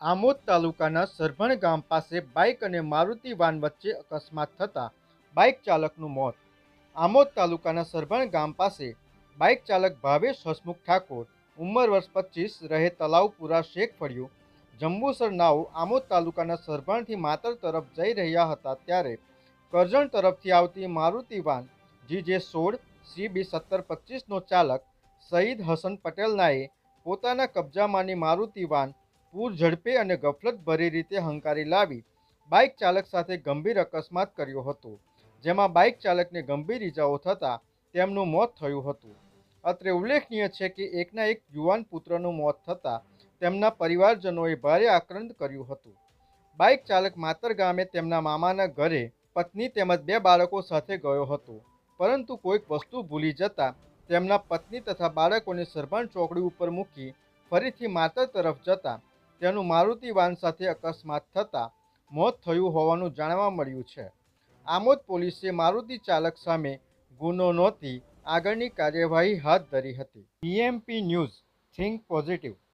આમોદ તાલુકાના સરભણ ગામ પાસે બાઇક અને મારુતિ વાન વચ્ચે અકસ્માત થતાં બાઇક ચાલકનું મોત. આમોદ તાલુકાના સરભણ ગામ પાસે બાઇક ચાલક ભાવેશ હસમુખ ઠાકોર, ઉંમર વર્ષ પચીસ, રહે તલાવપુરા શેખ ફળિયું, જંબુસર નાવ આમોદ તાલુકાના સરભણથી માતર તરફ જઈ રહ્યા હતા ત્યારે કરજણ તરફથી આવતી મારુતિ વાન, જીજે સોળ, સીબી સત્તર પચીસનો ચાલક, સઈદ હસન પટેલનાએ પોતાના કબજામાંની મારુતિ વાન પૂર ઝડપે અને ગફલત ભરી રીતે હંકારી લાવી, બાઇક ચાલક સાથે ગંભીર અકસ્માત કર્યો હતો, જેમાં બાઇક ચાલકને ગંભીર ઇજાઓ થતાં તેમનું મોત થયું હતું. અત્રે ઉલ્લેખનીય છે કે એકના એક યુવાન પુત્રનું મોત થતાં તેમના પરિવારજનોએ ભારે આક્રંદ કર્યું હતું. બાઇક ચાલક માતર ગામે તેમના મામાના ઘરે પત્ની તેમજ બે બાળકો સાથે ગયો હતો, પરંતુ કોઈક વસ્તુ ભૂલી જતા તેમના પત્ની તથા બાળકોને સરભાન ચોકડી ઉપર મૂકી ફરીથી માતર તરફ જતા તેનું મારુતિ વાન સાથે અકસ્માત થતાં મોત થયું હોવાનું જાણવા મળ્યું છે. આમોદ પોલીસે મારુતિ ચાલક સામે ગુનો નોંધી આગળની કાર્યવાહી હાથ ધરી હતી. PMP news, think positive.